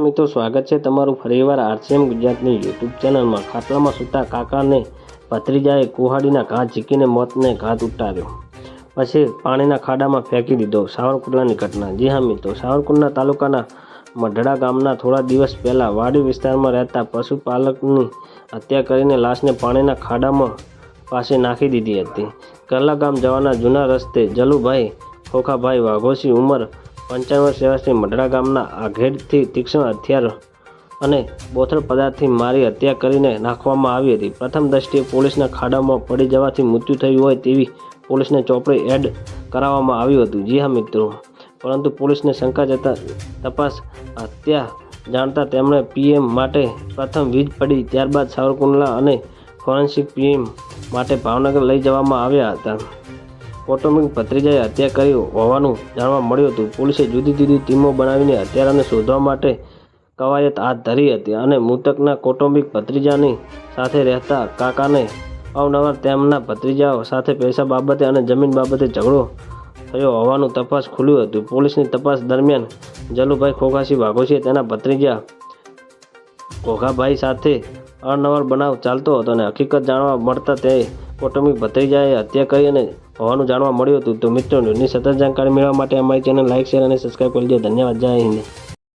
મિત્રો, સ્વાગત છે તમારું ફરીવાર આરસીએમ ગુજરાતની યુટ્યુબ ચેનલમાં. ખાટલામાં સૂતા કાકાને ભત્રીજાએ કુહાડીના ઘા ઝીકીને મોતને ઘાત ઉતાર્યો. પછી પાણીના ખાડામાં ફેંકી દીધો. સાવરકુંડલાની ઘટના. જી હા મિત્રો, સાવરકુંડલા તાલુકાના મઢડા ગામના થોડા દિવસ પહેલાં વાડી વિસ્તારમાં રહેતા પશુપાલકની હત્યા કરીને લાશને પાણીના ખાડામાં પાસે નાખી દીધી હતી. કરલા ગામ જવાના જૂના રસ્તે જલુભાઈ ખોખાભાઈ વાઘોસી ઉંમર પંચાવન સેવાસની મઢડા ગામના આઘેડથી તીક્ષ્ણ હથિયાર અને બોથળ પદાર્થથી મારી હત્યા કરીને નાખવામાં આવી હતી. પ્રથમ દ્રષ્ટિએ પોલીસના ખાડામાં પડી જવાથી મૃત્યુ થયું હોય તેવી પોલીસને ચોપડી એડ કરાવવામાં આવ્યું હતું. જી હા, મિત્રો. પરંતુ પોલીસને શંકા જતા તપાસ હત્યા જાણતા તેમણે પીએમ માટે પ્રથમ વીજ પડી, ત્યારબાદ સાવરકુંડલા અને ફોરેન્સિક પીએમ માટે ભાવનગર લઈ જવામાં આવ્યા હતા. કૌટુંબિક ભત્રીજાએ હત્યા કરી હોવાનું જાણવા મળ્યું હતું. પોલીસે જુદી જુદી ટીમો બનાવીને હત્યારાને શોધવા માટે કવાયત હાથ ધરી હતી અને મૃતકના કૌટુંબિક ભત્રીજાની સાથે રહેતા કાકાને અવનવાર તેમના ભત્રીજાઓ સાથે પૈસા બાબતે અને જમીન બાબતે ઝઘડો થયો હોવાનું તપાસ ખુલ્યું હતું. પોલીસની તપાસ દરમિયાન જલુભાઈ ખોખાસી વાઘોસીએ તેના ભત્રીજા ઘોઘાભાઈ સાથે અનવર બનાવ ચાલતો હતો અને હકીકત જાણવા મળતા તે કૌટુંબિક ભત્રીજાએ હત્યા કરી અને હોવાનું જાણવા મળ્યું હતું. તો મિત્રો, ન્યૂઝની સતત જાણકારી મેળવવા માટે અમારી ચેનલ લાઇક શેર અને સબસ્ક્રાઈબ કરી દો. ધન્યવાદ. જય હિન્દ.